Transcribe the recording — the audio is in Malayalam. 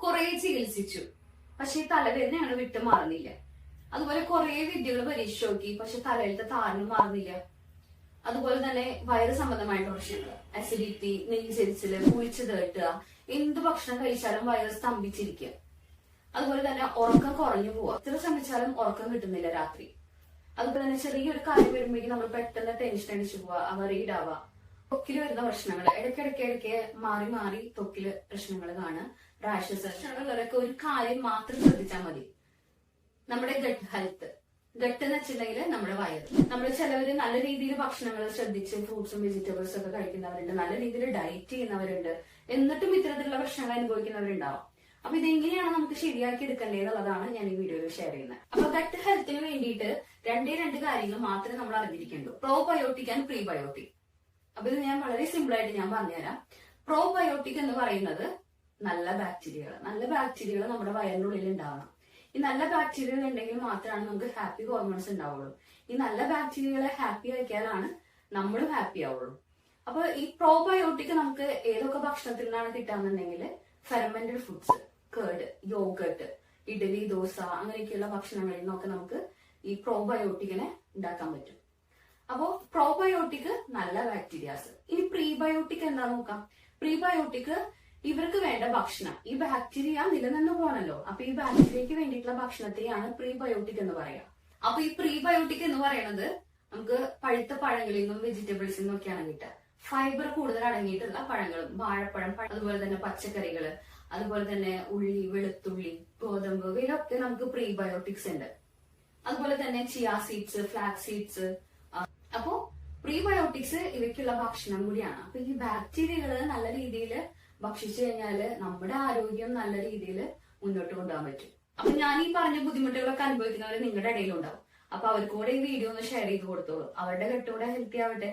കുറെ ചികിത്സിച്ചു. പക്ഷെ ഈ ഞങ്ങൾ വിട്ടു മാറുന്നില്ല. അതുപോലെ കുറെ വിദ്യകൾ പരീക്ഷ നോക്കി പക്ഷെ തലയിലത്തെ താരനും മാറുന്നില്ല. അതുപോലെ തന്നെ വയറ് സംബന്ധമായിട്ടുള്ള പ്രശ്നങ്ങൾ അസിഡിറ്റി നെഞ്ചരിച്ചിൽ കുഴിച്ചു തേട്ടുക എന്ത് ഭക്ഷണം കഴിച്ചാലും വയറ് സ്തംഭിച്ചിരിക്കുക അതുപോലെ തന്നെ ഉറക്കം കുറഞ്ഞു പോവുക. എത്ര ശ്രമിച്ചാലും ഉറക്കം കിട്ടുന്നില്ല രാത്രി. അതുപോലെ തന്നെ ചെറിയൊരു കാര്യം വരുമ്പോഴേക്കും നമ്മൾ പെട്ടെന്ന് ടെൻഷൻ അടിച്ചു പോവുക അവറീഡാവുക ത്വക്കിൽ വരുന്ന പ്രശ്നങ്ങൾ ഇടയ്ക്കിടയ്ക്ക് ഇടയ്ക്ക് മാറി മാറി ത്വക്കിൽ പ്രശ്നങ്ങൾ കാണുക റാഷസ് ഉള്ളവരൊക്കെ ഒരു കാര്യം മാത്രം ശ്രദ്ധിച്ചാൽ മതി. നമ്മുടെ ഗട്ട് ഹെൽത്ത് ഗട്ട് എന്ന് വെച്ചിട്ടുണ്ടെങ്കിൽ നമ്മുടെ വയറ്. നമ്മൾ ചിലവര് നല്ല രീതിയിൽ ഭക്ഷണങ്ങൾ ശ്രദ്ധിച്ച് ഫ്രൂട്ട്സും വെജിറ്റബിൾസും ഒക്കെ കഴിക്കുന്നവരുണ്ട്. നല്ല രീതിയിൽ ഡയറ്റ് ചെയ്യുന്നവരുണ്ട്. എന്നിട്ടും ഇത്തരത്തിലുള്ള പ്രശ്നങ്ങൾ അനുഭവിക്കുന്നവരുണ്ടാവും. അപ്പൊ ഇതെങ്ങനെയാണ് നമുക്ക് ശരിയാക്കി എടുക്കേണ്ടത് എന്നുള്ളതാണ് ഞാൻ ഈ വീഡിയോയിൽ ഷെയർ ചെയ്യുന്നത്. അപ്പൊ ഗട്ട് ഹെൽത്തിന് വേണ്ടിയിട്ട് രണ്ടേ രണ്ട് കാര്യങ്ങൾ മാത്രമേ നമ്മൾ അറിഞ്ഞിരിക്കേണ്ടൂ. പ്രോബയോട്ടിക് ആൻഡ് പ്രീബയോട്ടിക് അപ്പൊ ഇത് ഞാൻ വളരെ സിമ്പിൾ ആയിട്ട് ഞാൻ പറഞ്ഞുതരാം. പ്രോബയോട്ടിക് എന്ന് പറയുന്നത് നല്ല ബാക്ടീരിയകൾ നല്ല ബാക്ടീരിയകൾ നമ്മുടെ വയറിനുള്ളിൽ ഉണ്ടാവണം. ഈ നല്ല ബാക്ടീരിയകൾ ഉണ്ടെങ്കിൽ മാത്രമാണ് നമുക്ക് ഹാപ്പി ഹോർമോൺസ് ഉണ്ടാവുള്ളൂ. ഈ നല്ല ബാക്ടീരിയകളെ ഹാപ്പി ആക്കിയാലാണ് നമ്മളും ഹാപ്പി ആവുള്ളൂ. അപ്പൊ ഈ പ്രോബയോട്ടിക് നമുക്ക് ഏതൊക്കെ ഭക്ഷണത്തിൽ നിന്നാണ് കിട്ടാന്നുണ്ടെങ്കിൽ fermented foods curd yoghurt idli dosa അങ്ങനെയൊക്കെയുള്ള ഭക്ഷണങ്ങളിൽ നിന്നൊക്കെ നമുക്ക് ഈ പ്രോബയോട്ടിക്കിനെ ഉണ്ടാക്കാൻ പറ്റും. അപ്പോ പ്രോബയോട്ടിക് നല്ല ബാക്ടീരിയാസ് ഇനി പ്രീബയോട്ടിക് എന്താ നോക്കാം? പ്രീബയോട്ടിക് ഇവർക്ക് വേണ്ട ഭക്ഷണം. ഈ ബാക്ടീരിയ നിലനിന്ന് പോകണല്ലോ അപ്പൊ ഈ ബാക്ടീരിയക്ക് വേണ്ടിയിട്ടുള്ള ഭക്ഷണത്തെയാണ് പ്രീബയോട്ടിക് എന്ന് പറയാ. അപ്പൊ ഈ പ്രീബയോട്ടിക് എന്ന് പറയുന്നത് നമുക്ക് പഴുത്ത പഴങ്ങളിൽ നിന്നും വെജിറ്റബിൾസിൽ നിന്നും ഒക്കെയാണ് കിട്ടുക. ഫൈബർ കൂടുതൽ അടങ്ങിയിട്ടുള്ള പഴങ്ങളും വാഴപ്പഴം അതുപോലെ തന്നെ പച്ചക്കറികൾ അതുപോലെ തന്നെ ഉള്ളി വെളുത്തുള്ളി ഗോതമ്പ് ഇവയിലൊക്കെ നമുക്ക് പ്രീബയോട്ടിക്സ് ഉണ്ട്. അതുപോലെ തന്നെ ചിയ സീഡ്സ് ഫ്ലാക്സ് സീഡ്സ് അപ്പോ പ്രീബയോട്ടിക്സ് ഇവയ്ക്കുള്ള ഭക്ഷണം കൂടിയാണ്. അപ്പൊ ഈ ബാക്ടീരിയകൾ നല്ല രീതിയിൽ ഭക്ഷിച്ചു കഴിഞ്ഞാൽ നമ്മുടെ ആരോഗ്യം നല്ല രീതിയിൽ മുന്നോട്ട് കൊണ്ടുപോകാൻ പറ്റും. അപ്പൊ ഞാൻ ഈ പറഞ്ഞ ബുദ്ധിമുട്ടുകളൊക്കെ അനുഭവിക്കുന്നവർ നിങ്ങളുടെ ഇടയിലുണ്ടാവും. അപ്പൊ അവർക്കൂടെ ഈ വീഡിയോ ഒന്ന് ഷെയർ ചെയ്ത് കൊടുത്തോളൂ. അവരുടെ കെട്ടുകൂടെ ഹെൽത്തി ആവട്ടെ.